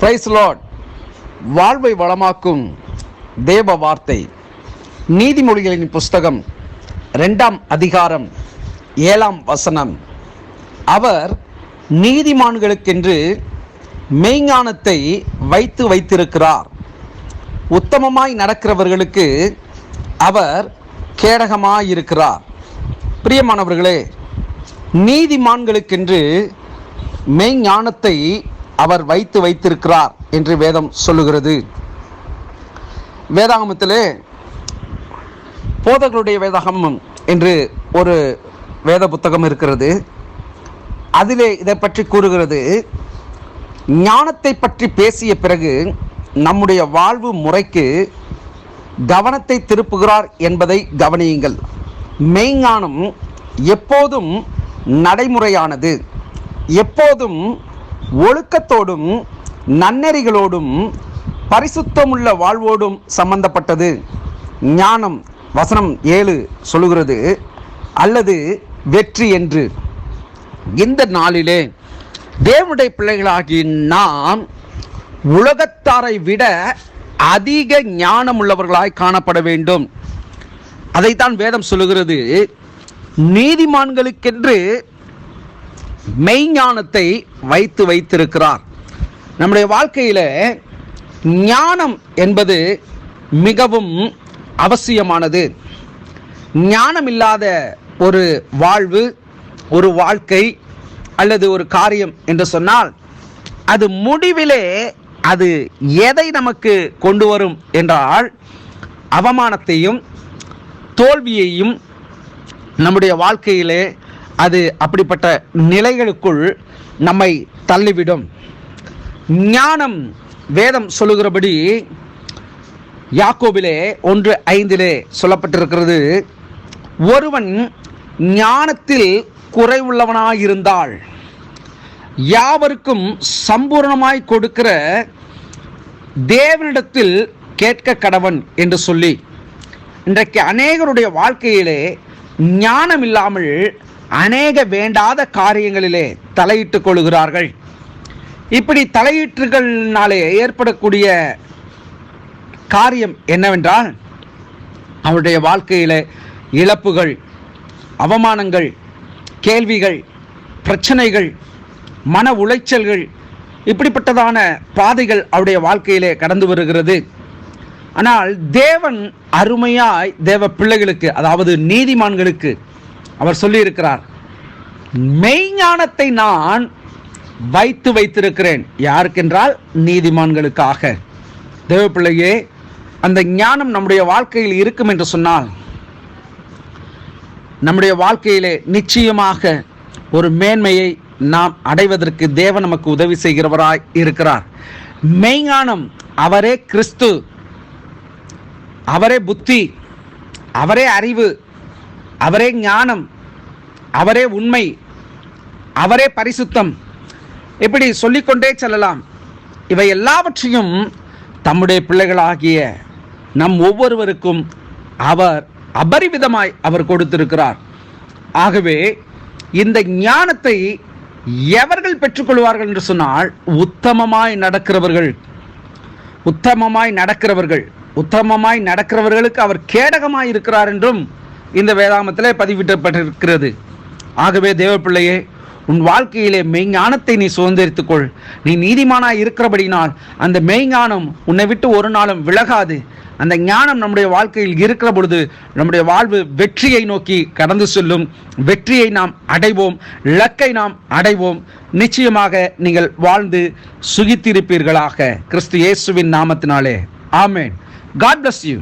Price Lord வாழ்வை வளமாக்கும் தேவ வார்த்தை. நீதிமொழிகளின் புஸ்தகம் ரெண்டாம் அதிகாரம் ஏழாம் வசனம். அவர் நீதிமான்களுக்கென்று மெய்ஞானத்தை வைத்து வைத்திருக்கிறார். உத்தமமாய் நடக்கிறவர்களுக்கு அவர் கேடகமாயிருக்கிறார். பிரியமானவர்களே நீதிமான்களுக்கென்று மெய்ஞானத்தை அவர் வைத்து வைத்திருக்கிறார் என்று வேதம் சொல்லுகிறது. வேதாகமத்திலே போதகருடைய வேதாகமம் என்று ஒரு வேத புத்தகம் இருக்கிறது. அதிலே இதை பற்றி கூறுகிறது. ஞானத்தை பற்றி பேசிய பிறகு நம்முடைய வாழ்வு முறைக்கு கவனத்தை திருப்புகிறார் என்பதை கவனியுங்கள். மெய்ஞானம் எப்போதும் நடைமுறையானது. எப்போதும் ஒழுக்கத்தோடும் நன்னெறிகளோடும் பரிசுத்தமுள்ள வாழ்வோடும் சம்பந்தப்பட்டது. ஞானம் வசனம் ஏழு சொல்லுகிறது அல்லது வெற்றி என்று. இந்த நாளிலே தேவனுடைய பிள்ளைகளாகி நாம் உலகத்தாரை விட அதிக ஞானம் உள்ளவர்களாய் காணப்பட வேண்டும். அதைத்தான் வேதம் சொல்லுகிறது நீதிமான்களுக்கென்று மெய்ஞானத்தை வைத்து வைத்திருக்கிறார். நம்முடைய வாழ்க்கையில் ஞானம் என்பது மிகவும் அவசியமானது. ஞானம் இல்லாத ஒரு வாழ்வு ஒரு வாழ்க்கை அல்லது ஒரு காரியம் என்று சொன்னால் அது முடிவிலே அது எதை நமக்கு கொண்டு வரும் என்றால் அவமானத்தையும் தோல்வியையும் நம்முடைய வாழ்க்கையிலே அது அப்படிப்பட்ட நிலைகளுக்குள் நம்மை தள்ளிவிடும். ஞானம் வேதம் சொல்லுகிறபடி யாக்கோபிலே ஒன்று ஐந்திலே சொல்லப்பட்டிருக்கிறது ஒருவன் ஞானத்தில் குறைவுள்ளவனாயிருந்தால் யாவருக்கும் சம்பூர்ணமாய் கொடுக்கிற தேவனிடத்தில் கேட்க கடவன் என்று சொல்லி இன்றைக்கு அநேகருடைய வாழ்க்கையிலே ஞானம் இல்லாமல் அநேக வேண்டாத காரியங்களிலே தலையிட்டுக் கொள்கிறார்கள் இப்படி தலையீட்டுகளினாலே ஏற்படக்கூடிய காரியம் என்னவென்றால் அவருடைய வாழ்க்கையில் இழப்புகள் அவமானங்கள் கேள்விகள் பிரச்சனைகள் மன உளைச்சல்கள் இப்படிப்பட்டதான பாதைகள் அவருடைய வாழ்க்கையிலே கடந்து வருகிறது. ஆனால் தேவன் அருமையாய் தேவ பிள்ளைகளுக்கு அதாவது நீதிமான்களுக்கு அவர் சொல்லியிருக்கிறார் மெய்ஞானத்தை நான் வைத்து வைத்திருக்கிறேன். யாருக்கென்றால் நீதிமான்களுக்காக. தேவப்பிள்ளையே அந்த ஞானம் நம்முடைய வாழ்க்கையில் இருக்கும் என்று சொன்னால் நம்முடைய வாழ்க்கையிலே நிச்சயமாக ஒரு மேன்மையை நாம் அடைவதற்கு தேவன் நமக்கு உதவி செய்கிறவராய் இருக்கிறார். மெய்ஞானம் அவரே கிறிஸ்து அவரே புத்தி அவரே அறிவு அவரே ஞானம் அவரே உண்மை அவரே பரிசுத்தம். இப்படி சொல்லிக்கொண்டே செல்லலாம். இவை எல்லாவற்றையும் தம்முடைய பிள்ளைகளாகிய நம் ஒவ்வொருவருக்கும் அவர் அபரிவிதமாய் அவர் கொடுத்திருக்கிறார். ஆகவே இந்த ஞானத்தை எவர்கள் பெற்றுக்கொள்வார்கள் என்று சொன்னால் உத்தமமாய் நடக்கிறவர்கள். உத்தமமாய் நடக்கிறவர்கள். உத்தமமாய் நடக்கிறவர்களுக்கு அவர் கேடகமாய் இருக்கிறார் என்றும் இந்த வேதாமத்தில் பதிவிடப்பட்டிருக்கிறது. ஆகவே தேவப்பிள்ளையே உன் வாழ்க்கையிலே மெய்ஞானத்தை நீ சுதந்திரித்துக்கொள். நீ நீதிமானாய் இருக்கிறபடினால் அந்த மெய்ஞானம் உன்னை விட்டு ஒரு நாளும் விலகாது. அந்த ஞானம் நம்முடைய வாழ்க்கையில் இருக்கிற பொழுது நம்முடைய வாழ்வு வெற்றியை நோக்கி கடந்து செல்லும். வெற்றியை நாம் அடைவோம் இலக்கை நாம் அடைவோம். நிச்சயமாக நீங்கள் வாழ்ந்து சுகித்திருப்பீர்களாக. கிறிஸ்து இயேசுவின் நாமத்தினாலே. ஆமேன். God bless you